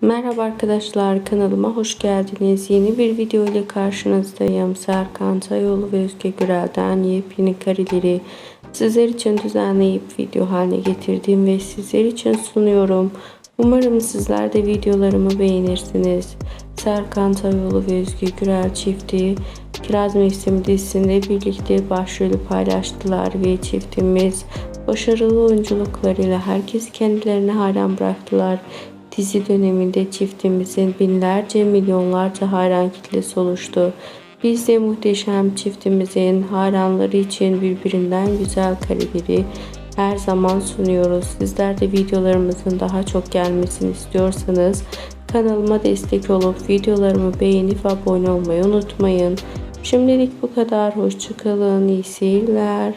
Merhaba arkadaşlar kanalıma hoş geldiniz. Yeni bir video ile karşınızdayım. Serkan Tayoğlu ve Özge Gürel'den yepyeni kareleri sizler için düzenleyip video haline getirdim ve sizler için sunuyorum. Umarım sizler de videolarımı beğenirsiniz. Serkan Tayoğlu ve Özge Gürel çifti Kiraz Mevsimi dizisinde birlikte başrolü paylaştılar ve çiftimiz başarılı oyunculuklarıyla herkes kendilerine hayran bıraktılar. Dizi döneminde çiftimizin binlerce milyonlarca hayran kitlesi oluştu. Biz de muhteşem çiftimizin hayranları için birbirinden güzel kareleri her zaman sunuyoruz. Sizler de videolarımızın daha çok gelmesini istiyorsanız kanalıma destek olup videolarımı beğenip abone olmayı unutmayın. Şimdilik bu kadar. Hoşçakalın. İyi seyirler.